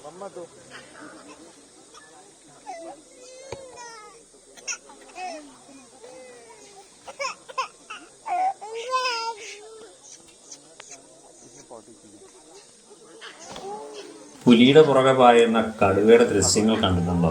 Mama tuh. Ini potik ini. പുലിയുടെ പുറകെ പായുന്ന കടുവയുടെ ദൃശ്യങ്ങൾ കണ്ടിട്ടുണ്ടോ?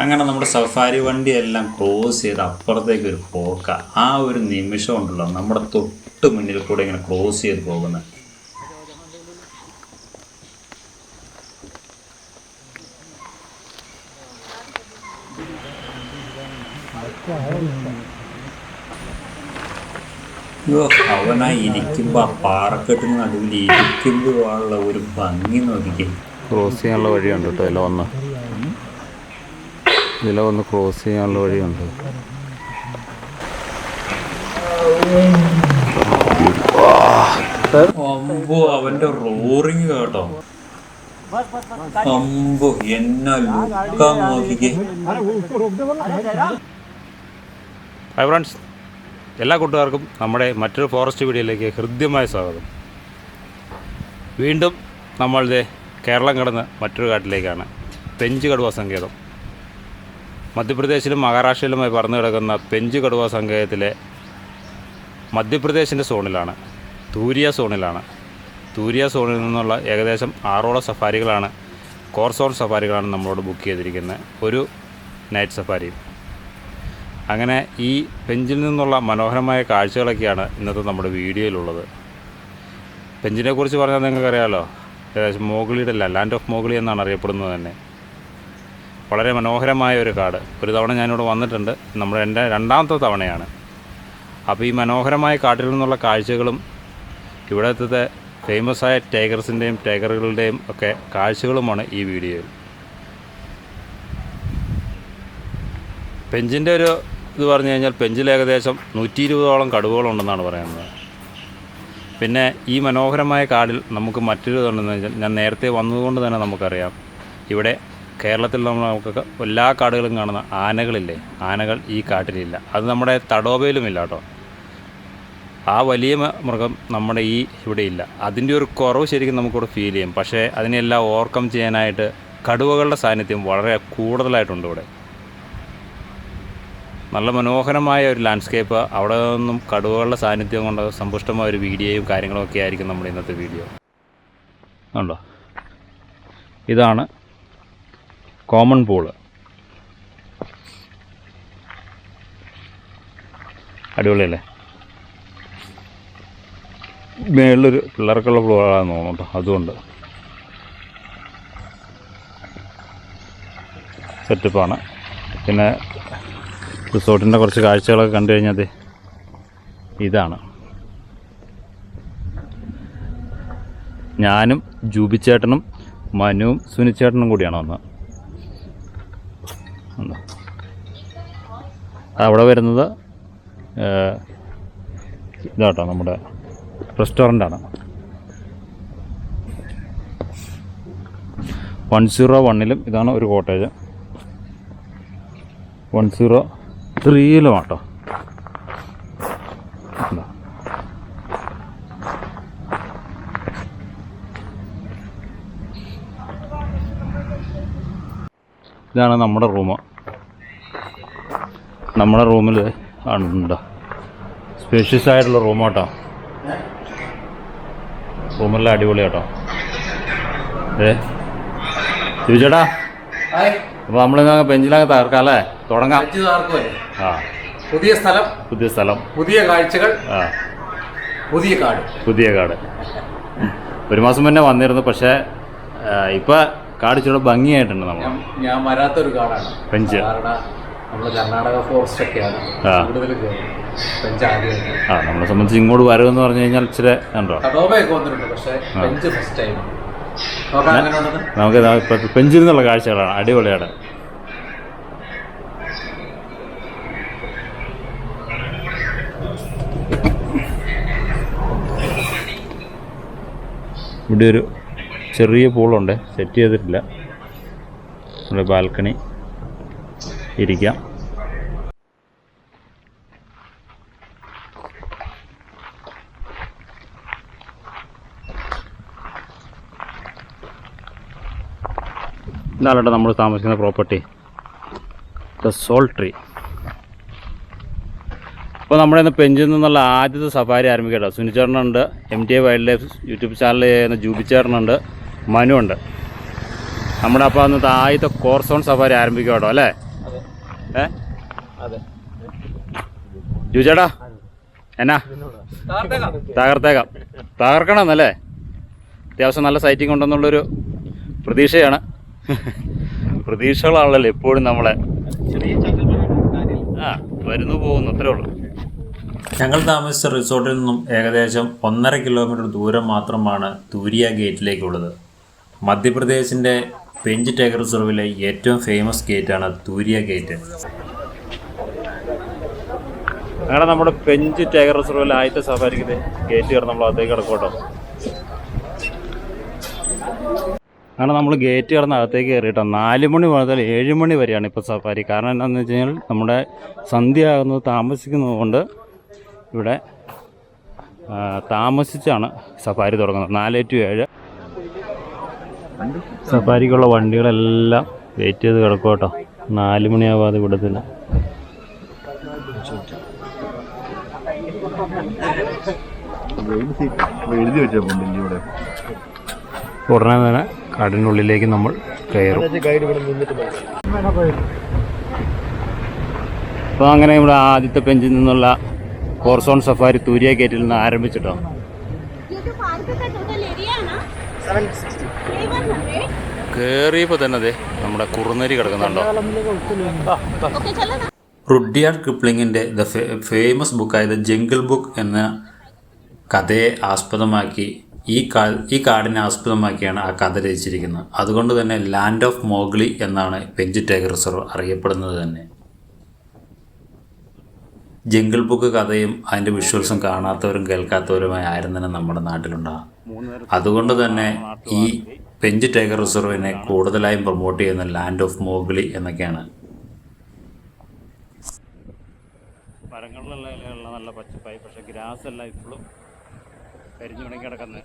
അങ്ങനെ നമ്മുടെ സഫാരി വണ്ടി എല്ലാം ക്ലോസ് ചെയ്ത് അപ്പുറത്തേക്ക് ഒരു പോക്ക. ആ ഒരു നിമിഷം ഉണ്ടല്ലോ നമ്മുടെ തൊട്ട് മുന്നിൽ കൂടെ ഇങ്ങനെ ക്ലോസ് ചെയ്ത് പോകുന്നത്. അയ്യോ അവനാ ഇരിക്കുമ്പോൾ ആ പാറക്കെട്ടിന് നടുവിൽ ഇരിക്കുമ്പോഴുള്ള ഒരു ഭംഗി നോക്കിക്കേ. ക്രോസ് ചെയ്യാനുള്ള വഴിയുണ്ട് കേട്ടോ ഇല വന്ന്. ഇല വന്ന് ക്രോസ് ചെയ്യാനുള്ള വഴിയുണ്ട്. അമ്പോ അവന്റെ റോറിങ് കേട്ടോ. അമ്പോ എന്നാ ലുക്കാൻ നോക്കിക്കേ. ഹായ് ഫ്രണ്ട്സ് എല്ലാ കൂട്ടുകാർക്കും നമ്മുടെ മറ്റൊരു ഫോറസ്റ്റ് വീഡിയോയിലേക്ക് ഹൃദ്യമായ സ്വാഗതം. വീണ്ടും നമ്മളുടെ കേരളം കടന്ന് മറ്റൊരു കാട്ടിലേക്കാണ്. പെഞ്ച് കടുവ സങ്കേതം. മധ്യപ്രദേശിലും മഹാരാഷ്ട്രയിലുമായി പറന്നു കിടക്കുന്ന പെഞ്ച് കടുവ സങ്കേതത്തിലെ മധ്യപ്രദേശിന്റെ സോണിലാണ്. തൂരിയ സോണിലാണ്. തൂരിയ സോണിൽ നിന്നുള്ള ഏകദേശം ആറോളം സഫാരികളാണ് കോർസോൺ സഫാരികളാണ് നമ്മളോട് ബുക്ക് ചെയ്തിരിക്കുന്നത്. ഒരു നൈറ്റ് സഫാരിയും. അങ്ങനെ ഈ പെഞ്ചിൽ നിന്നുള്ള മനോഹരമായ കാഴ്ചകളൊക്കെയാണ് ഇന്നത്തെ നമ്മുടെ വീഡിയോയിലുള്ളത്. പെഞ്ചിനെ കുറിച്ച് പറഞ്ഞാൽ നിങ്ങൾക്കറിയാമല്ലോ ഏകദേശം മോഗിളിയുടെ അല്ല ലാൻഡ് ഓഫ് മോഗിളി എന്നാണ് അറിയപ്പെടുന്നത് തന്നെ. വളരെ മനോഹരമായ ഒരു കാട്. ഒരു തവണ ഞാനിവിടെ വന്നിട്ടുണ്ട്. നമ്മുടെ എന്റെ രണ്ടാമത്തെ തവണയാണ്. അപ്പോൾ ഈ മനോഹരമായ കാട്ടിൽ നിന്നുള്ള കാഴ്ചകളും ഇവിടുത്തെ ഫേമസ് ആയ ടൈഗർസിന്റെയും ടൈഗറുകളുടെയും ഒക്കെ കാഴ്ചകളുമാണ് ഈ വീഡിയോയിൽ. പെഞ്ചിന്റെ ഒരു ഇത് പറഞ്ഞു കഴിഞ്ഞാൽ പെഞ്ചിൽ ഏകദേശം നൂറ്റി ഇരുപതോളം കടുവകളുണ്ടെന്നാണ് പറയുന്നത്. പിന്നെ ഈ മനോഹരമായ കാടിൽ നമുക്ക് മറ്റൊരു ഇതുണ്ടെന്ന് വെച്ചാൽ ഞാൻ നേരത്തെ വന്നതുകൊണ്ട് തന്നെ നമുക്കറിയാം. ഇവിടെ കേരളത്തിൽ നമ്മൾ നമുക്ക് എല്ലാ കാടുകളും കാണുന്ന ആനകളില്ലേ? ആനകൾ ഈ കാട്ടിലില്ല. അത് നമ്മുടെ തടോബയിലും ഇല്ല കേട്ടോ. ആ വലിയ മൃഗം നമ്മുടെ ഈ ഇവിടെ ഇല്ല. അതിന്റെ ഒരു കുറവ് ശരിക്കും നമുക്കിവിടെ ഫീൽ ചെയ്യും. പക്ഷേ അതിനെല്ലാം ഓവർകം ചെയ്യാനായിട്ട് കടുവകളുടെ സാന്നിധ്യം വളരെ കൂടുതലായിട്ടുണ്ട് ഇവിടെ. നല്ല മനോഹരമായ ഒരു ലാൻഡ്സ്കേപ്പ് അവിടെ നിന്നും കടുവകളുടെ സാന്നിധ്യം കൊണ്ട് സമ്പുഷ്ടമായ ഒരു വീഡിയോയും കാര്യങ്ങളൊക്കെ ആയിരിക്കും നമ്മുടെ ഇന്നത്തെ വീഡിയോ. ഉണ്ടോ ഇതാണ് കോമൺ പൂൾ അടിപൊളിയല്ലേ? മേളിലൊരു പിള്ളേർക്കുള്ള പൂളാണെന്ന് തോന്നുന്നു കേട്ടോ അതുകൊണ്ട് സെറ്റപ്പാണ് പിന്നെ റിസോർട്ടിന്റെ കുറച്ച് കാഴ്ചകളൊക്കെ കണ്ടു കഴിഞ്ഞാൽ ഇതാണ്. ഞാനും ജൂബിച്ചേട്ടനും മനുവും സുനിച്ചേട്ടനും കൂടിയാണ് വന്നത്. അവിടെ വരുന്നത് ഇതാട്ടോ നമ്മുടെ റെസ്റ്റോറന്റാണ് വൺ സീറോ വണ്ണിലും ഇതാണ് ഒരു കോട്ടേജ്. വൺ സീറോ ആട്ടോ ഇതാണ് നമ്മുടെ റൂം. നമ്മുടെ റൂമിൽ ഉണ്ടോ സ്പേഷ്യസ് ആയിട്ടുള്ള റൂം കേട്ടോ. റൂമെല്ലാം അടിപൊളിയാട്ടോ ഏ? ചോദിച്ചേട്ടാ അപ്പോൾ നമ്മളിന്ന് ബെഞ്ചിലങ്ങ് തകർക്കാം അല്ലേ? തുടങ്ങാം. പുതിയ സ്ഥലം പുതിയ സ്ഥലം. പുതിയ കാഴ്ചകൾ പുതിയ കാട്. പുതിയ കാട്. ഒരു മാസം മുന്നേ വന്നിരുന്നു പക്ഷേ ഇപ്പൊ കാട് ചൂട് ഭംഗിയായിട്ടുണ്ട് നമ്മൾ ഞാൻ വരാത്ത ഒരു കാടാണ്. പെഞ്ച്. നമ്മൾ കർണാടക ഫോറസ്റ്റ് ഒക്കെയാണ്. കൂടുതൽ പെഞ്ച് ആദ്യമായിട്ട്. ആ നമ്മളെ സംബന്ധിച്ച് ഇങ്ങോട്ട് വരവെന്ന് പറഞ്ഞു കഴിഞ്ഞാൽ ഇച്ചിരി കണ്ടോ? കടോബയൊക്കെ വന്നിട്ടുണ്ട് പക്ഷേ പെഞ്ച് ഫസ്റ്റ് ടൈം നമുക്ക് പെഞ്ചിൽ നിന്നുള്ള കാഴ്ചകളാണ്. അടിപൊളിയാണ് ഇവിടെ ഒരു ചെറിയ പൂളുണ്ട്. സെറ്റ് ചെയ്തിട്ടില്ല. നമ്മുടെ ബാൽക്കണി ഇരിക്കാം. ഇതാണ് നമ്മൾ താമസിക്കുന്ന പ്രോപ്പർട്ടി. ദ സോൾ ട്രീ അപ്പോൾ നമ്മുടെ ഇന്ന് പെഞ്ചിൽ നിന്നുള്ള ആദ്യത്തെ സഫാരി ആരംഭിക്കട്ടോ. സുനിച്ചേട്ടനുണ്ട് M T A wildlife YouTube channel ചെയ്യുന്ന ജൂബിച്ചേട്ടനുണ്ട് മനു ഉണ്ട്. നമ്മുടെ അപ്പോൾ അന്നത്തെ ആദ്യത്തെ കോർസോൺ സഫാരി ആരംഭിക്കും കേട്ടോ അല്ലേ ഏ? അതെ. ജൂചേട്ടാ എന്നാ? തകർത്തേക്കാം. തകർക്കണമെന്നല്ലേ? അത്യാവശ്യം നല്ല സൈറ്റിംഗ് ഉണ്ടെന്നുള്ളൊരു പ്രതീക്ഷയാണ്. പ്രതീക്ഷകളാണല്ലോ എപ്പോഴും നമ്മളെ. ആ വരുന്നു പോകുന്നു അത്രേ ഉള്ളൂ. ഞങ്ങൾ താമസിച്ച റിസോർട്ടിൽ നിന്നും ഏകദേശം ഒന്നര കിലോമീറ്റർ ദൂരം മാത്രമാണ് തൂരിയ ഗേറ്റിലേക്കുള്ളത്. മധ്യപ്രദേശിന്റെ പെഞ്ച് ടൈഗർ റിസർവിലെ ഏറ്റവും ഫേമസ് ഗേറ്റാണ് തൂരിയ ഗേറ്റ്. അങ്ങനെ നമ്മുടെ പെഞ്ച് ടൈഗർ റിസർവിൽ ആദ്യത്തെ സഫാരിക്ക് ഗേറ്റ് കയറി നമ്മൾ അകത്തേക്ക് കിടക്കോട്ടോ അങ്ങനെ നമ്മൾ ഗേറ്റ് കയറുന്ന അകത്തേക്ക് കയറിയിട്ടോ നാല് മണി മുതൽ ഏഴ് മണി വരെയാണ് ഇപ്പോൾ സഫാരി കാരണം എന്താണെന്ന് വെച്ച് കഴിഞ്ഞാൽ നമ്മുടെ സന്ധ്യ ആകുന്നത് താമസിക്കുന്നത് കൊണ്ട് ഇവിടെ താമസിച്ചാണ് സഫാരി തുടങ്ങുന്നത്. നാല് ടു ഏഴ്. സഫാരിക്കുള്ള വണ്ടികളെല്ലാം വെയിറ്റ് ചെയ്ത് കിടക്കും കേട്ടോ. നാല് മണിയാവാതെ വിടത്തില്ല എഴുതി ഇവിടെ ഉടനെ തന്നെ കാടിനുള്ളിലേക്ക് നമ്മൾ കയറും. അപ്പോൾ അങ്ങനെ ഇവിടെ ആദ്യത്തെ ബെഞ്ചിൽ നിന്നുള്ള ബോർസോൺ സഫാരി തൂര്യ ഗേറ്റിൽ നിന്ന് ആരംഭിച്ചിട്ടോ? കയറിയപ്പോൾ തന്നെ അതെ നമ്മുടെ കുറുനരി കിടക്കുന്നുണ്ടോ? റുഡിയാർഡ് കിപ്ലിങ്ങിന്റെ ദ ഫേമസ് ബുക്കായ ദ ജംഗിൾ ബുക്ക് എന്ന കഥയെ ആസ്പദമാക്കി ഈ കാ ഈ കാടിനെ ആസ്പദമാക്കിയാണ് ആ കഥ രചിച്ചിരിക്കുന്നത്. അതുകൊണ്ട് തന്നെ ലാൻഡ് ഓഫ് മോഗ്ലി എന്നാണ് പെഞ്ചിറ്റേഗർ റിസർവ് അറിയപ്പെടുന്നത് തന്നെ. ജംഗിൾ ബുക്ക് കഥയും അതിന്റെ വിഷ്വൽസും കാണാത്തവരും കേൾക്കാത്തവരുമായി ആരും തന്നെ നമ്മുടെ നാട്ടിലുണ്ടാകും അതുകൊണ്ട് തന്നെ ഈ പെഞ്ച് ടൈഗർ റിസർവിനെ കൂടുതലായും പ്രൊമോട്ട് ചെയ്യുന്ന ലാൻഡ് ഓഫ് മോഗ്ലി എന്നൊക്കെയാണ്. നല്ല പച്ചപ്പായി പക്ഷേ ഗ്രാസ് എല്ലാം ഇപ്പോഴും കരിഞ്ഞുണങ്ങി കിടക്കുന്നത്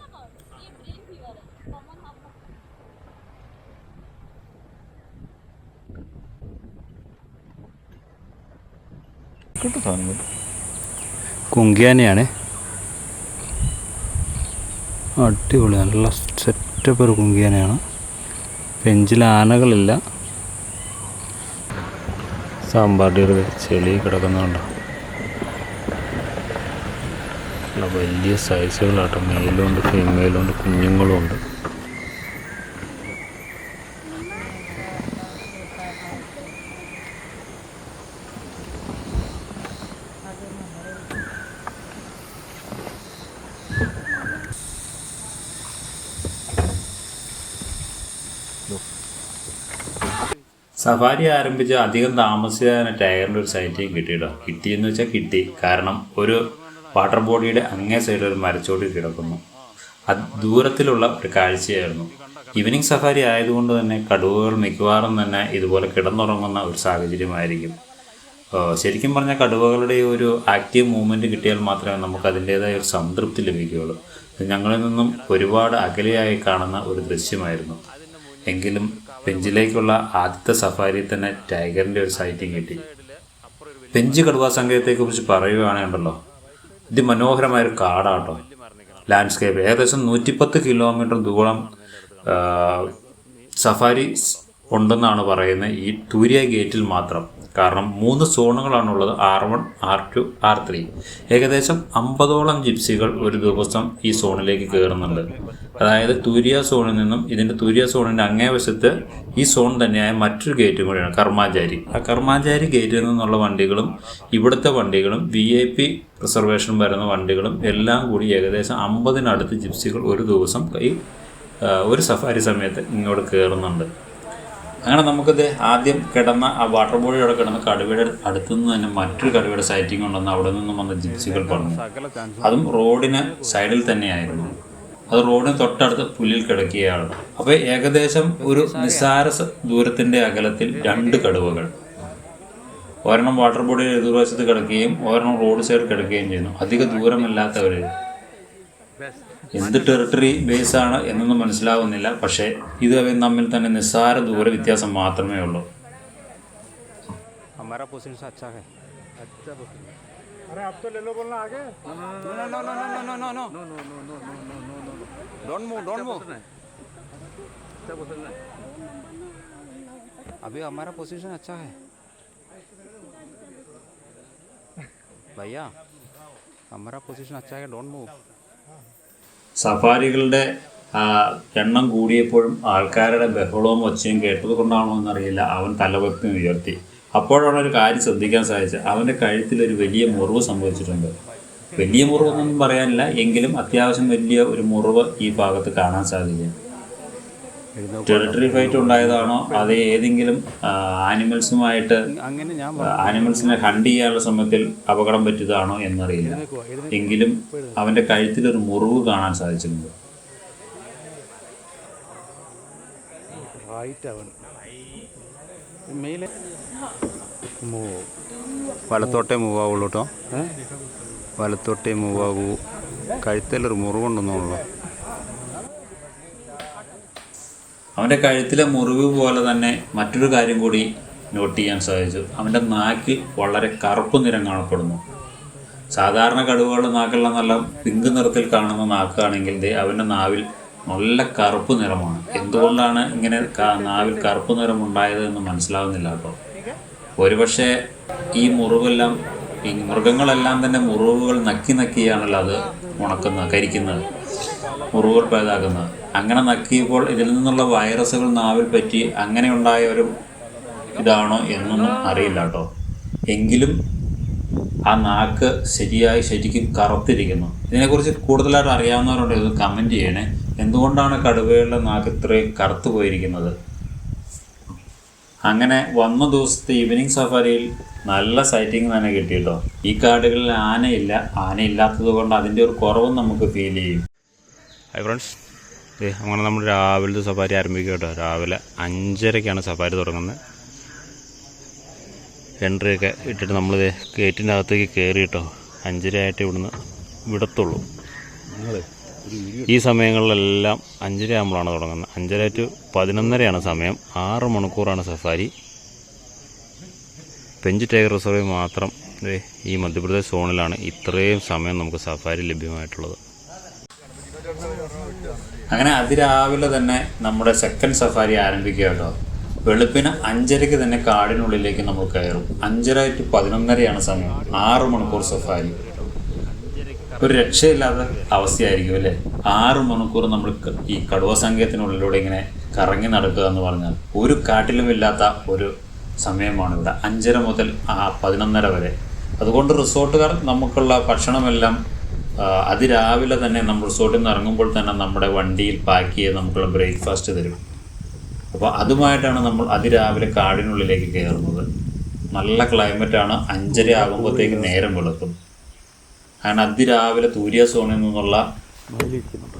കുങ്കിയാനയാണ് അടിപൊളി നല്ല സെറ്റപ്പ് ഒരു കുങ്കിയാനയാണ് ബെഞ്ചിൽ ആനകളില്ല. സാമ്പാറിന്റെ ഒരു ചെളി കിടക്കുന്നുണ്ടോ വലിയ സൈസുകളാട്ടോ മെയിലുണ്ട് ഉണ്ട് ഫീമെയിലും സഫാരി ആരംഭിച്ച് അധികം താമസിയാതെ ടൈഗറിന്റെ ഒരു സൈറ്റിങ് കിട്ടിയിട്ടോ? കിട്ടിയെന്ന് വെച്ചാൽ കിട്ടി. കാരണം ഒരു വാട്ടർ ബോഡിയുടെ അങ്ങേ സൈഡിൽ ഒരു മരച്ചോട്ടിൽ കിടക്കുന്നു. അത് ദൂരത്തിലുള്ള ഒരു കാഴ്ചയായിരുന്നു. ഈവനിങ് സഫാരി ആയതുകൊണ്ട് തന്നെ കടുവകൾ മിക്കവാറും തന്നെ ഇതുപോലെ കിടന്നുറങ്ങുന്ന ഒരു സാഹചര്യമായിരിക്കും. ശരിക്കും പറഞ്ഞാൽ കടുവകളുടെ ഒരു ആക്റ്റീവ് മൂവ്മെന്റ് കിട്ടിയാൽ മാത്രമേ നമുക്ക് അതിന്റേതായ ഒരു സംതൃപ്തി ലഭിക്കുകയുള്ളൂ. ഞങ്ങളിൽ നിന്നും ഒരുപാട് അകലെയായി കാണുന്ന ഒരു ദൃശ്യമായിരുന്നു. എങ്കിലും പെഞ്ചിലേക്കുള്ള ആദ്യത്തെ സഫാരിയിൽ തന്നെ ടൈഗറിന്റെ ഒരു സൈറ്റിംഗ് കിട്ടി. പെഞ്ച് കടുവാ സംഘത്തെക്കുറിച്ച് ഇത് മനോഹരമായ ഒരു കാടാട്ടോ. ലാൻഡ്സ്കേപ്പ് ഏകദേശം നൂറ്റിപ്പത്ത് കിലോമീറ്റർ ദൂരം സഫാരി ഉണ്ടെന്നാണ് പറയുന്നത്. ഈ തൂര്യ ഗേറ്റിൽ മാത്രം. കാരണം മൂന്ന് സോണുകളാണുള്ളത് R one R two R three. ഏകദേശം അമ്പതോളം ജിപ്സികൾ ഒരു ദിവസം ഈ സോണിലേക്ക് കയറുന്നുണ്ട് അതായത് തൂരിയ സോണിൽ നിന്നും ഇതിന്റെ തൂരിയ സോണിന്റെ അങ്ങേ വശത്ത് ഈ സോൺ തന്നെയായ മറ്റൊരു ഗേറ്റും കൂടിയാണ് കർമാചാരി. ആ കർമാചാരി ഗേറ്റിൽ നിന്നുള്ള വണ്ടികളും ഇവിടുത്തെ വണ്ടികളും വി ഐ പി റിസർവേഷൻ വരുന്ന വണ്ടികളും എല്ലാം കൂടി ഏകദേശം അമ്പതിനടുത്ത് ജിപ്സികൾ ഒരു ദിവസം ഈ ഒരു സഫാരി സമയത്ത് ഇങ്ങോട്ട് കയറുന്നുണ്ട് അങ്ങനെ നമുക്കിത് ആദ്യം കിടന്ന ആ വാട്ടർ ബോഡിയോടെ കിടന്ന കടുവയുടെ അടുത്തു നിന്ന് തന്നെ മറ്റൊരു കടുവയുടെ സൈറ്റിംഗ് ഉണ്ടെന്ന് അവിടെ നിന്നും വന്ന ജിപ്സികൾ പറഞ്ഞു. അതും റോഡിന് സൈഡിൽ തന്നെയായിരുന്നു. അത് റോഡിന് തൊട്ടടുത്ത് പുല്ലിൽ കിടക്കുകയാണ്. അപ്പോൾ ഏകദേശം ഒരു നിസ്സാര ദൂരത്തിന്റെ അകലത്തിൽ രണ്ട് കടുവകൾ. ഒരെണ്ണം വാട്ടർ ബോഡിയുടെ എതിർവശത്ത് കിടക്കുകയും ഒരെണ്ണം റോഡ് സൈഡ് കിടക്കുകയും ചെയ്യുന്നു. അധിക ദൂരമില്ലാത്തവർ എന്ത് ടെറിട്ടറി ബേസ് ആണ് എന്നൊന്നും മനസ്സിലാവുന്നില്ല പക്ഷേ ഇത് അവൻ തമ്മിൽ തന്നെ നിസ്സാര ദൂര വ്യത്യാസം മാത്രമേ ഉള്ളൂ हमारा पोजीशन अच्छा है डोंट मूव डोंट मूव अभी हमारा पोजीशन अच्छा है भैया हमारा पोजीशन अच्छा है डोंट मूव സഫാരികളുടെ എണ്ണം കൂടിയപ്പോഴും ആൾക്കാരുടെ ബഹളവും ഒച്ചയും കേട്ടത് കൊണ്ടാണോ എന്നറിയില്ല. അവൻ തലവെപ്പി ഉയർത്തി. അപ്പോഴാണ് ഒരു കാര്യം ശ്രദ്ധിക്കാൻ സാധിച്ചത്. അവന്റെ കഴുത്തിൽ ഒരു വലിയ മുറിവ് സംഭവിച്ചിട്ടുണ്ട്. വലിയ മുറിവൊന്നും പറയാനില്ല. എങ്കിലും അത്യാവശ്യം വലിയ ഒരു മുറിവ് ഈ ഭാഗത്ത് കാണാൻ സാധിക്കും. ടെറിട്ടറി ഫൈറ്റ് ഉണ്ടായതാണോ? അത് ഏതെങ്കിലും ആനിമൽസുമായിട്ട് അങ്ങനെ ഞാൻ ആനിമൽസിനെ ഹണ്ട് ചെയ്യാനുള്ള സമയത്തിൽ അപകടം പറ്റിയതാണോ എന്നറിയില്ല. എങ്കിലും അവന്റെ കഴുത്തിൽ ഒരു മുറിവ് കാണാൻ സാധിച്ചിട്ടുണ്ട്. വലത്തോട്ടേ മൂവ് ആവുള്ളൂ കേട്ടോ വലത്തോട്ടേ മൂവ് ആകൂ. കഴുത്തിലൊരു മുറിവുണ്ടെന്നുള്ളൂ അവന്റെ കഴുത്തിലെ മുറിവ് പോലെ തന്നെ മറ്റൊരു കാര്യം കൂടി നോട്ട് ചെയ്യാൻ സാധിച്ചു. അവന്റെ നാക്കിൽ വളരെ കറുപ്പ് നിറം കാണപ്പെടുന്നു. സാധാരണ കടുവകളുടെ നാക്കെല്ലാം നല്ല പിങ്ക് നിറത്തിൽ കാണുന്ന നാക്കാണെങ്കിൽ അവന്റെ നാവിൽ നല്ല കറുപ്പ് നിറമാണ്. എന്തുകൊണ്ടാണ് ഇങ്ങനെ നാവിൽ കറുപ്പ് നിറം ഉണ്ടായത് എന്ന് മനസ്സിലാവുന്നില്ല കേട്ടോ. ഒരുപക്ഷെ ഈ മുറിവെല്ലാം ഈ മൃഗങ്ങളെല്ലാം തന്നെ മുറിവുകൾ നക്കി നക്കിയാണല്ലോ അത് ഉണക്കുന്നത് കരിക്കുന്നത്. മുറിവുകൾ പേതാക്കുന്നത് അങ്ങനെ നക്കിയപ്പോൾ ഇതിൽ നിന്നുള്ള വൈറസുകൾ നാവിൽ പറ്റി അങ്ങനെ ഉണ്ടായ ഒരു ഇതാണോ എന്നൊന്നും അറിയില്ല കേട്ടോ. എങ്കിലും ആ നാക്ക് ശരിയായി ശരിക്കും കറുത്തിരിക്കുന്നു. ഇതിനെക്കുറിച്ച് കൂടുതലായിട്ട് അറിയാവുന്നവരുണ്ട് ഇത് കമന്റ് ചെയ്യണേ. എന്തുകൊണ്ടാണ് കടുവയുടെ നാക്ക് ഇത്രയും കറുത്തു പോയിരിക്കുന്നത്? അങ്ങനെ വന്ന ദിവസത്തെ ഈവനിങ് സഫാരിയിൽ നല്ല സൈറ്റിംഗ് തന്നെ കിട്ടി കേട്ടോ. ഈ കാടുകളിൽ ആനയില്ല ആനയില്ലാത്തത് കൊണ്ട് അതിന്റെ ഒരു കുറവും നമുക്ക് ഫീൽ ചെയ്യും. ഹായ് ഫ്രണ്ട്സ് ഏ അങ്ങനെ നമ്മൾ രാവിലത്തെ സഫാരി ആരംഭിക്കുക കേട്ടോ. രാവിലെ അഞ്ചരക്കാണ് സഫാരി തുടങ്ങുന്നത്. എൻട്രിയൊക്കെ ഇട്ടിട്ട് നമ്മൾ ഗേറ്റിന്റെ അകത്തേക്ക് കയറി കേട്ടോ. അഞ്ചരയായിട്ട് ഇവിടുന്ന് വിടത്തുള്ളൂ. ഈ സമയങ്ങളിലെല്ലാം അഞ്ചര ആകുമ്പോഴാണ് തുടങ്ങുന്നത്. അഞ്ചര ടു പതിനൊന്നരയാണ് സമയം. ആറ് മണിക്കൂറാണ് സഫാരി. പെഞ്ച് ടൈഗർ റിസർവ് മാത്രം ഈ മധ്യപ്രദേശ് സോണിലാണ് ഇത്രയും സമയം നമുക്ക് സഫാരി ലഭ്യമായിട്ടുള്ളത്. അങ്ങനെ അതിരാവിലെ തന്നെ നമ്മുടെ സെക്കൻഡ് സഫാരി ആരംഭിക്കുക കേട്ടോ വെളുപ്പിന് അഞ്ചരയ്ക്ക് തന്നെ കാടിനുള്ളിലേക്ക് നമ്മൾ കയറും. അഞ്ചര ടു പതിനൊന്നരയാണ് സമയം. ആറ് മണിക്കൂർ സഫാരി ഒരു രക്ഷയില്ലാത്ത അവസ്ഥയായിരിക്കും അല്ലേ? ആറ് മണിക്കൂർ നമ്മൾ ഈ കടുവ സംഘത്തിനുള്ളിലൂടെ ഇങ്ങനെ കറങ്ങി നടക്കുക എന്ന് പറഞ്ഞാൽ ഒരു കാട്ടിലുമില്ലാത്ത ഒരു സമയമാണ് ഇവിടെ. അഞ്ചര മുതൽ പതിനൊന്നര വരെ. അതുകൊണ്ട് റിസോർട്ടുകാർ നമുക്കുള്ള ഭക്ഷണമെല്ലാം അതിരാവിലെ തന്നെ നമ്മൾ റിസോർട്ടിൽ നിന്ന് ഇറങ്ങുമ്പോൾ തന്നെ നമ്മുടെ വണ്ടിയിൽ പാക്ക് ചെയ്ത് നമുക്കുള്ള ബ്രേക്ക്ഫാസ്റ്റ് തരും. അപ്പോൾ അതുമായിട്ടാണ് നമ്മൾ അതിരാവിലെ കാടിനുള്ളിലേക്ക് കയറുന്നത്. നല്ല ക്ലൈമറ്റാണ് അഞ്ചര ആകുമ്പോഴത്തേക്ക് നേരം വെളുക്കും. കാരണം അതിരാവിലെ തൂര്യ സോണിൽ നിന്നുള്ള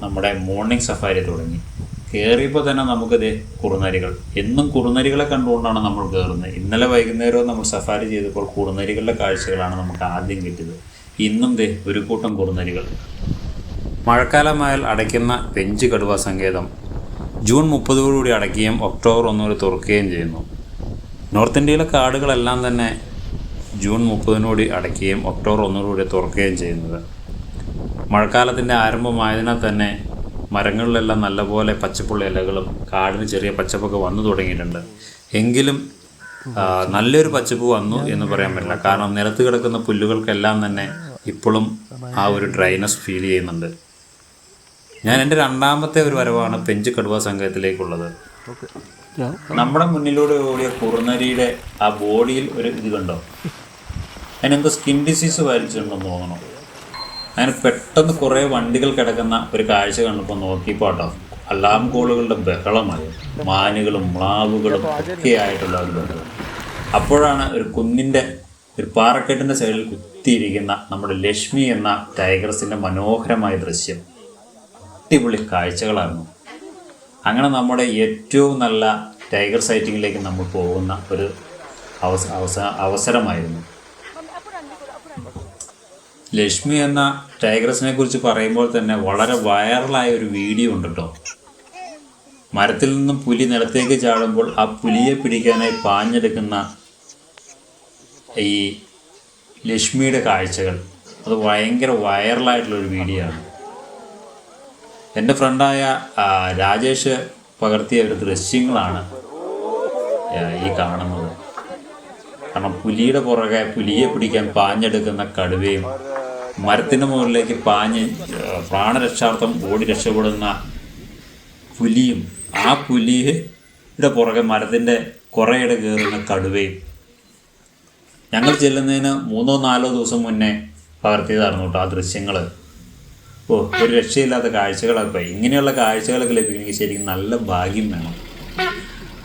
നമ്മുടെ മോർണിംഗ് സഫാരി തുടങ്ങി. കയറിയപ്പോൾ തന്നെ നമുക്ക് ദേ കുറുനരികൾ. എന്നും കുറുനരികളെ കണ്ടുകൊണ്ടാണ് നമ്മൾ കയറുന്നത്. ഇന്നലെ വൈകുന്നേരവും നമ്മൾ സഫാരി ചെയ്തപ്പോൾ കുറുനരികളുടെ കാഴ്ചകളാണ് നമുക്ക് ആദ്യം കിട്ടിയത്. ഇന്നും ദേ ഒരു കൂട്ടം കുറുനരികൾ മഴക്കാലമായാൽ അടയ്ക്കുന്ന പെഞ്ച് കടുവ സങ്കേതം. ജൂൺ മുപ്പതോടുകൂടി അടയ്ക്കുകയും ഒക്ടോബർ ഒന്നുകൂടി തുറക്കുകയും ചെയ്യുന്നു. നോർത്ത് ഇന്ത്യയിലെ കാടുകളെല്ലാം തന്നെ ജൂൺ മുപ്പതിനോടി അടയ്ക്കുകയും ഒക്ടോബർ ഒന്നോടുകൂടി തുറക്കുകയും ചെയ്യുന്നത്. മഴക്കാലത്തിന്റെ ആരംഭമായതിനാൽ തന്നെ മരങ്ങളിലെല്ലാം നല്ലപോലെ പച്ചപ്പുള്ള ഇലകളും കാടിന് ചെറിയ പച്ചപ്പൊക്കെ വന്നു തുടങ്ങിയിട്ടുണ്ട്. എങ്കിലും നല്ലൊരു പച്ചപ്പ് വന്നു എന്ന് പറയാൻ പറ്റില്ല. കാരണം നിലത്ത് കിടക്കുന്ന പുല്ലുകൾക്കെല്ലാം തന്നെ ഇപ്പോഴും ആ ഒരു ഡ്രൈനസ് ഫീൽ ചെയ്യുന്നുണ്ട്. ഞാൻ എന്റെ രണ്ടാമത്തെ ഒരു വരവാണ് പെഞ്ച് കടുവ സംഘത്തിലേക്കുള്ളത്. നമ്മുടെ മുന്നിലൂടെ ഓടിയ കുറുനരിയുടെ ആ ബോഡിയിൽ ഒരു ഇത് കണ്ടോ? അതിനെന്തോ സ്കിൻ ഡിസീസ് വരച്ചിട്ടുണ്ടെന്ന് തോന്നണം അതിന് പെട്ടെന്ന് കുറേ വണ്ടികൾ കിടക്കുന്ന ഒരു കാഴ്ച കണ്ടപ്പോൾ നോക്കിപ്പോട്ടോ അലാം കോളുകളുടെ ബഹളമായി മാനുകളും മ്ലാവുകളും ഒക്കെ ആയിട്ടുള്ള ഒരു ബഹളം അപ്പോഴാണ് ഒരു കുന്നിന്റെ ഒരു പാറക്കെട്ടിന്റെ സൈഡിൽ കുത്തിയിരിക്കുന്ന നമ്മുടെ ലക്ഷ്മി എന്ന ടൈഗർസിന്റെ മനോഹരമായ ദൃശ്യം. അടിപൊളി കാഴ്ചകളായിരുന്നു. അങ്ങനെ നമ്മുടെ ഏറ്റവും നല്ല ടൈഗർ സൈറ്റിങ്ങിലേക്ക് നമ്മൾ പോകുന്ന ഒരു അവസ അവസ അവസരമായിരുന്നു. ലക്ഷ്മി എന്ന ടൈഗ്രസിനെ കുറിച്ച് പറയുമ്പോൾ തന്നെ വളരെ വൈറലായ ഒരു വീഡിയോ ഉണ്ട് കേട്ടോ മരത്തിൽ നിന്നും പുലി നിലത്തേക്ക് ചാടുമ്പോൾ ആ പുലിയെ പിടിക്കാനായി പാഞ്ഞെടുക്കുന്ന ഈ ലക്ഷ്മിയുടെ കാഴ്ചകൾ. അത് ഭയങ്കര വൈറലായിട്ടുള്ളൊരു വീഡിയോ ആണ്. എന്റെ ഫ്രണ്ടായ രാജേഷ് പകർത്തിയ ഒരു ദൃശ്യങ്ങളാണ് ഈ കാണുന്നത്. കാരണം പുലിയുടെ പുറകെ പുലിയെ പിടിക്കാൻ പാഞ്ഞെടുക്കുന്ന കടുവയും മരത്തിന് മുകളിലേക്ക് പാഞ്ഞ് പ്രാണരക്ഷാർത്ഥം ഓടി രക്ഷപ്പെടുന്ന പുലിയും ആ പുലിയുടെ പുറകെ മരത്തിന്റെ കുറേയിടെ കയറുന്ന കടുവയും. ഞങ്ങൾ ചെല്ലുന്നതിന് മൂന്നോ നാലോ ദിവസം മുന്നേ പകർത്തിയതായിരുന്നു കേട്ടോ ആ ദൃശ്യങ്ങൾ ഓ ഒരു രക്ഷയില്ലാത്ത കാഴ്ചകളൊക്കെ ഇങ്ങനെയുള്ള കാഴ്ചകളൊക്കെ ലഭിക്കണമെങ്കിൽ ശരിക്കും നല്ല ഭാഗ്യം വേണം.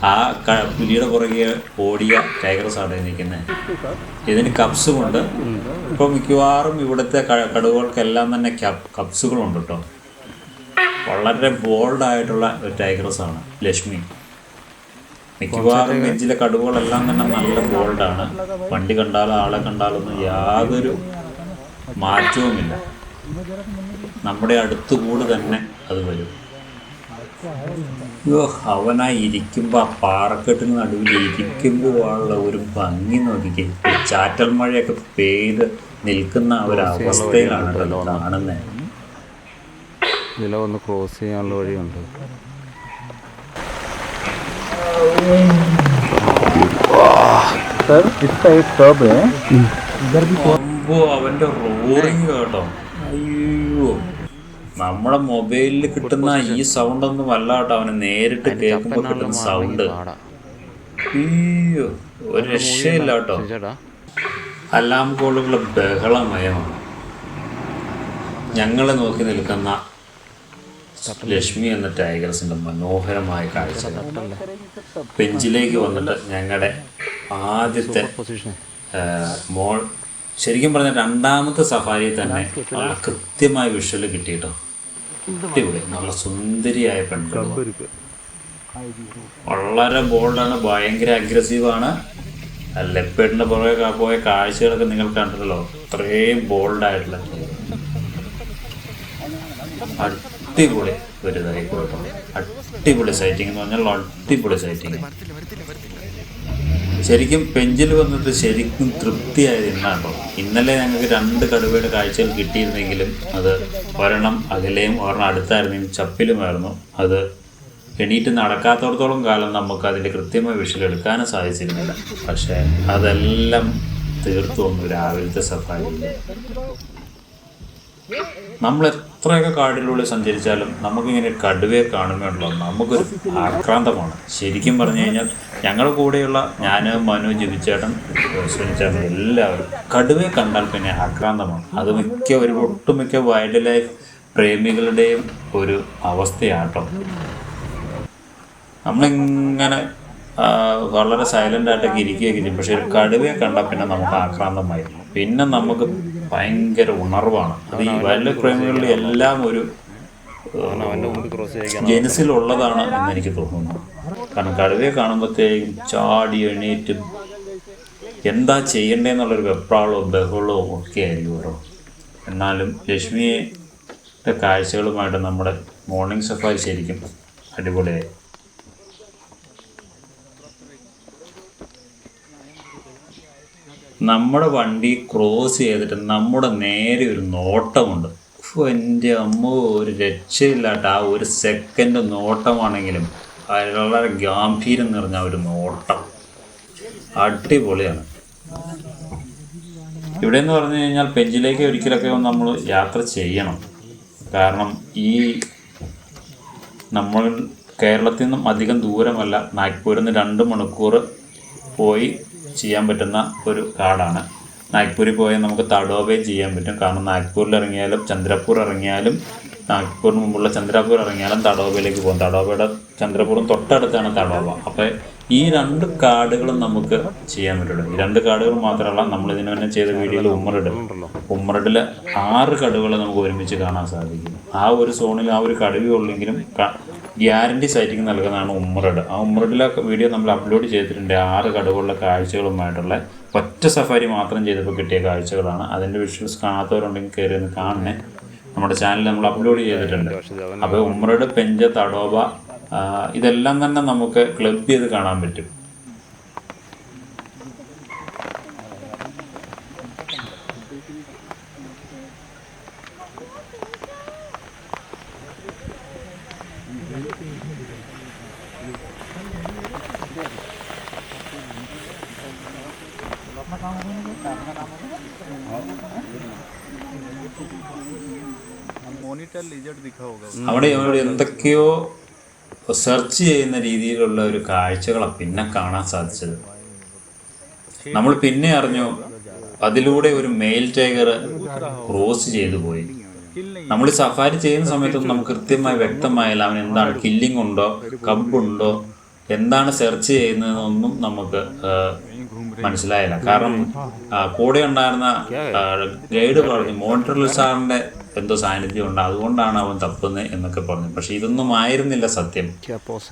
ആ ക- പുലിയുടെ പുറകെ ഓടിയ ടൈഗർസാണ് നിൽക്കുന്നത് ഇതിന് കപ്സുമുണ്ട് ഇപ്പോൾ മിക്കവാറും ഇവിടുത്തെ കടുവകൾക്കെല്ലാം തന്നെ കപ്സുകളുണ്ട് കേട്ടോ. വളരെ ബോൾഡായിട്ടുള്ള ഒരു ആണ് ലക്ഷ്മി. മിക്കവാറും നെഞ്ചിലെ കടുവകളെല്ലാം തന്നെ നല്ല ബോൾഡാണ് വണ്ടി കണ്ടാലോ ആളെ കണ്ടാലൊന്നും യാതൊരു മാറ്റവുമില്ല. നമ്മുടെ അടുത്ത് കൂടെ തന്നെ അത് വരും. അയ്യോ അവനായി ഇരിക്കുമ്പോൾ ആ പാറക്കെട്ടിന് നടുവിൽ ഇരിക്കുമ്പോൾ ഉള്ള ഒരു ഭംഗി നോക്കിക്കേ. ഒരു ചാറ്റൽ മഴയൊക്കെ പെയ്ത് നിൽക്കുന്ന ഒരു അവസ്ഥയിലാണ് കാണുന്നത്. ഇതിലെ ഒന്ന് ക്രോസ് ചെയ്യാനുള്ള വഴിയുണ്ട്. അവന്റെ റോറിങ് കേട്ടോ. അയ്യോ. നമ്മുടെ മൊബൈലിൽ കിട്ടുന്ന ഈ സൗണ്ട് ഒന്നും അല്ല കേട്ടോ അവന് നേരിട്ട് കേൾക്കുമ്പോൾ കിട്ടുന്ന സൗണ്ട് അയ്യോ. ഒരു രക്ഷയില്ല കേട്ടോ. അലാം കോളുകളുടെ ബഹളമയമാണ്. ഞങ്ങളെ നോക്കി നിൽക്കുന്ന ലക്ഷ്മി എന്ന ടൈഗർസിന്റെ മനോഹരമായ കാഴ്ച ബെഞ്ചിലേക്ക് വന്നിട്ട് ഞങ്ങളുടെ ആദ്യത്തെ മോൾ ശരിക്കും പറഞ്ഞ രണ്ടാമത്തെ സഫാരി തന്നെ കൃത്യമായ വിഷ്വൽ കിട്ടിയിട്ടോ? അടിപൊളി. നല്ല സുന്ദരിയായ പെൺകുട്ടി വളരെ ബോൾഡാണ് ഭയങ്കര അഗ്രസീവാണ് ലെപ്പേഡിന്റെ പുറകെ പോയ കാഴ്ചകളൊക്കെ നിങ്ങൾ കണ്ടല്ലോ അത്രയും ബോൾഡായിട്ടുള്ള അടിപൊളി ഒരു ഇതായി കേട്ടോ അടിപൊളി സൈറ്റിംഗ് എന്ന് പറഞ്ഞാൽ അടിപൊളി സൈറ്റിംഗ് ശരിക്കും പെഞ്ചിൽ വന്നിട്ട് ശരിക്കും തൃപ്തിയായത് ഇന്നാട്ടോ ഇന്നലെ ഞങ്ങൾക്ക് രണ്ട് കടുവയുടെ കാഴ്ചകൾ കിട്ടിയിരുന്നെങ്കിലും അത് ഒരെണ്ണം അകലെയും ഒരെണ്ണം അടുത്തായിരുന്നെങ്കിലും ചപ്പിലുമായിരുന്നു. അത് എണീറ്റ് നടക്കാത്തടത്തോളം കാലം നമുക്ക് അതിന്റെ കൃത്യമായ വിഷയം എടുക്കാനും സാധിച്ചിരുന്നില്ല. പക്ഷേ അതെല്ലാം തീർത്തു വന്നു രാവിലത്തെ സഫാരിയിൽ. നമ്മൾ എത്രയൊക്കെ കാടിലൂടെ സഞ്ചരിച്ചാലും നമുക്കിങ്ങനെ കടുവയെ കാണുമ്പോഴുണ്ടല്ലോ നമുക്കൊരു ആക്രാന്തമാണ്. ശരിക്കും പറഞ്ഞു കഴിഞ്ഞാൽ ഞങ്ങളുടെ കൂടെയുള്ള ഞാൻ മനു ജിബിച്ചേട്ടൻ സുനിച്ചേട്ടൻ എല്ലാവരും കടുവയെ കണ്ടാൽ പിന്നെ ആക്രാന്തമാണ്. അത് മിക്ക ഒരു ഒട്ടുമിക്ക വൈൽഡ് ലൈഫ് പ്രേമികളുടെയും ഒരു അവസ്ഥയാട്ടോ നമ്മളിങ്ങനെ വളരെ സൈലന്റ് ആയിട്ടൊക്കെ ഇരിക്കുകയൊക്കെ ചെയ്യും. പക്ഷെ ഒരു കടുവയെ കണ്ടാൽ പിന്നെ നമുക്ക് ആക്രാന്തമായിരുന്നു. പിന്നെ നമുക്ക് ഭയങ്കര ഉണർവാണ്. അത് ഈ വൈൽഡ് ക്രൈമുകളിൽ എല്ലാം ഒരു ജനസിലുള്ളതാണ് എന്ന് എനിക്ക് തോന്നുന്നു. കാരണം കടുവയെ കാണുമ്പോഴത്തേക്കും ചാടി എണീറ്റ് എന്താ ചെയ്യണ്ടേന്നുള്ളൊരു വെപ്രാളവും ബഹളവും ഒക്കെ ആയിരിക്കും ഓരോ. എന്നാലും ലക്ഷ്മിയുടെ കാഴ്ചകളുമായിട്ട് നമ്മുടെ മോർണിംഗ് സഫാരി ശരിക്കും അടിപൊളിയായി. നമ്മുടെ വണ്ടി ക്രോസ് ചെയ്തിട്ട് നമ്മുടെ നേരെ ഒരു നോട്ടമുണ്ട്. എന്റെ അമ്മ ഒരു രക്ഷയില്ലാട്ട് ആ ഒരു സെക്കൻഡ് നോട്ടമാണെങ്കിലും വളരെ ഗാംഭീര്യം നിറഞ്ഞ ഒരു നോട്ടം. അടിപൊളിയാണ്. ഇവിടെ എന്ന് പറഞ്ഞു കഴിഞ്ഞാൽ പെഞ്ചിലേക്ക് ഒരിക്കലൊക്കെ നമ്മൾ യാത്ര ചെയ്യണം. കാരണം ഈ നമ്മൾ കേരളത്തിൽ നിന്നും അധികം ദൂരമല്ല. നാഗ്പൂരിൽ നിന്ന് രണ്ട് മണിക്കൂർ പോയി ചെയ്യാൻ പറ്റുന്ന ഒരു കാടാണ്. നാഗ്പൂരിൽ പോയാൽ നമുക്ക് തടോവേ ചെയ്യാൻ പറ്റും. കാരണം നാഗ്പൂരിൽ ഇറങ്ങിയാലും ചന്ദ്രപൂർ ഇറങ്ങിയാലും നാഗ്പൂരിന് മുമ്പുള്ള ചന്ദ്രാപൂർ ഇറങ്ങിയാലും തടോവയിലേക്ക് പോകും. തടോബയുടെ ചന്ദ്രപൂറും തൊട്ടടുത്താണ് തളവ അപ്പോൾ ഈ രണ്ട് കാർഡുകളും നമുക്ക് ചെയ്യാൻ പറ്റുള്ളൂ. ഈ രണ്ട് കാർഡുകൾ മാത്രമല്ല നമ്മൾ ഇതിനു തന്നെ ചെയ്ത വീഡിയോയിൽ ഉമ്മറിട് ഉമ്മറിഡിൽ ആറ് കടുകൾ നമുക്ക് ഒരുമിച്ച് കാണാൻ സാധിക്കും. ആ ഒരു സോണിൽ ആ ഒരു കടുവേ ഉള്ളെങ്കിലും ഗ്യാരണ്ടി സൈറ്റിംഗ് നൽകുന്നതാണ് ഉമ്മറഡ്. ആ ഉമ്മറഡിലെ വീഡിയോ നമ്മൾ അപ്ലോഡ് ചെയ്തിട്ടുണ്ട്. ആറ് കടുകളുടെ കാഴ്ചകളുമായിട്ടുള്ള ഒറ്റ സഫാരി മാത്രം ചെയ്തപ്പോൾ കിട്ടിയ കാഴ്ചകളാണ്. അതിന്റെ വിഷ്വൽസ് കാണാത്തവരുണ്ടെങ്കിൽ കയറി ഒന്ന് കാണണേ. നമ്മുടെ ചാനൽ നമ്മൾ അപ്ലോഡ് ചെയ്തിട്ടുണ്ട്. അപ്പോൾ ഉമ്രഡ് പെഞ്ച തടോബ ഇതെല്ലാം തന്നെ നമുക്ക് ക്ലബ് ചെയ്ത് കാണാൻ പറ്റും. അവിടെ അവിടെ എന്തൊക്കെയോ സെർച്ച് ചെയ്യുന്ന രീതിയിലുള്ള ഒരു കാഴ്ചകളാണ് പിന്നെ കാണാൻ സാധിച്ചത്. നമ്മൾ പിന്നെ അറിഞ്ഞു അതിലൂടെ ഒരു മെയിൽ ടൈഗർ ക്രോസ് ചെയ്തു പോയി. നമ്മൾ സഫാരി ചെയ്യുന്ന സമയത്തൊന്നും നമുക്ക് കൃത്യമായി വ്യക്തമായില്ല അവൻ എന്താണ് കില്ലിംഗ് ഉണ്ടോ കബുണ്ടോ എന്താണ് സെർച്ച് ചെയ്യുന്നതെന്നൊന്നും നമുക്ക് മനസ്സിലായില്ല. കാരണം കൂടെ ഉണ്ടായിരുന്ന ഗൈഡ് പറഞ്ഞു മോണിറ്ററിൽ സാറിന്റെ എന്തോ സാന്നിധ്യം ഉണ്ട്? അതുകൊണ്ടാണ് അവൻ തപ്പുന്നത് എന്നൊക്കെ പറഞ്ഞു. പക്ഷെ ഇതൊന്നും ആയിരുന്നില്ല സത്യം.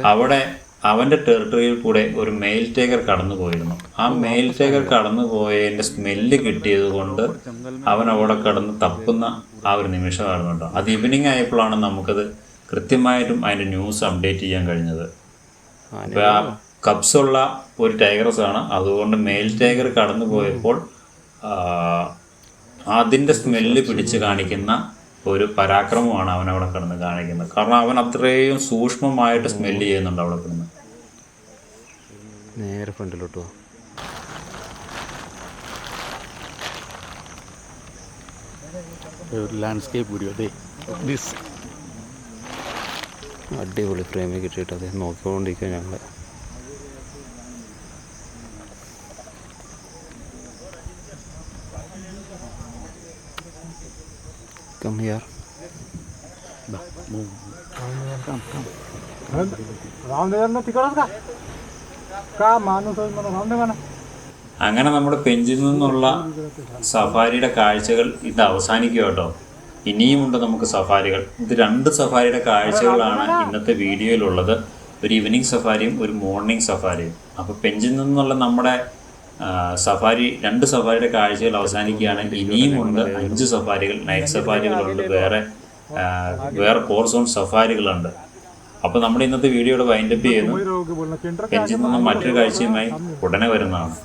അവിടെ അവന്റെ ടെറിട്ടറിയിൽ കൂടെ ഒരു മെയിൽ ടേക്കർ കടന്നു പോയിരുന്നു ആ മെയിൽ ടേക്കർ കടന്നു പോയതിന്റെ സ്മെല്ല് കിട്ടിയത് കൊണ്ട് അവൻ അവിടെ കടന്ന് തപ്പുന്ന ആ ഒരു നിമിഷമായിരുന്നു കേട്ടോ അത് ഈവനിങ് ആയപ്പോഴാണ് നമുക്കത് കൃത്യമായിട്ടും അതിന്റെ ന്യൂസ് അപ്ഡേറ്റ് ചെയ്യാൻ കഴിഞ്ഞത്. അപ്പൊ ആ കപ്സ് ഉള്ള ഒരു ടൈഗറസ് ആണ്. അതുകൊണ്ട് മെയിൽ ടൈഗർ കടന്നു പോയപ്പോൾ അതിന്റെ സ്മെല്ല് പിടിച്ച് കാണിക്കുന്ന ഒരു പരാക്രമമാണ് അവൻ അവിടെ കിടന്ന് കാണിക്കുന്നത്. കാരണം അവൻ അത്രയും സൂക്ഷ്മമായിട്ട് സ്മെല്ല് ചെയ്യുന്നുണ്ട് അവിടെ കിടന്ന്. നേരെ ഫ്രണ്ടിലോട്ട് ലാൻഡ്സ്കേപ്പ് വീഡിയോ അതെ ദിസ് അടിപൊളി ഫ്രെയിമിൽ കിട്ടിയിട്ട് അതെ നോക്കിക്കൊണ്ടിരിക്കുക ഞങ്ങൾ കം ഹിയർ അങ്ങനെ നമ്മുടെ പെഞ്ചിൽ നിന്നുള്ള സഫാരിയുടെ കാഴ്ചകൾ ഇത് അവസാനിക്കുക കേട്ടോ. ഇനിയുമുണ്ട് നമുക്ക് സഫാരികൾ. ഇത് രണ്ട് സഫാരിയുടെ കാഴ്ചകളാണ് ഇന്നത്തെ വീഡിയോയിലുള്ളത്. ഒരു ഈവനിങ് സഫാരിയും ഒരു മോർണിംഗ് സഫാരിയും അപ്പോൾ പെഞ്ചിൽ നിന്നുള്ള നമ്മുടെ സഫാരി രണ്ട് സഫാരിയുടെ കാഴ്ചകൾ അവസാനിക്കുകയാണ്. ഇനിയുമുണ്ട് അഞ്ച് സഫാരികൾ നൈറ്റ് സഫാരികളുണ്ട്. വേറെ വേറെ ഫോർ സോൺ സഫാരികളുണ്ട്. അപ്പോൾ നമ്മുടെ ഇന്നത്തെ വീഡിയോയുടെ വൈൻഡപ്പ് ചെയ്യുന്നു. പെഞ്ചിൽ നിന്നും മറ്റൊരു കാഴ്ചയുമായി ഉടനെ വരുന്നതാണ്.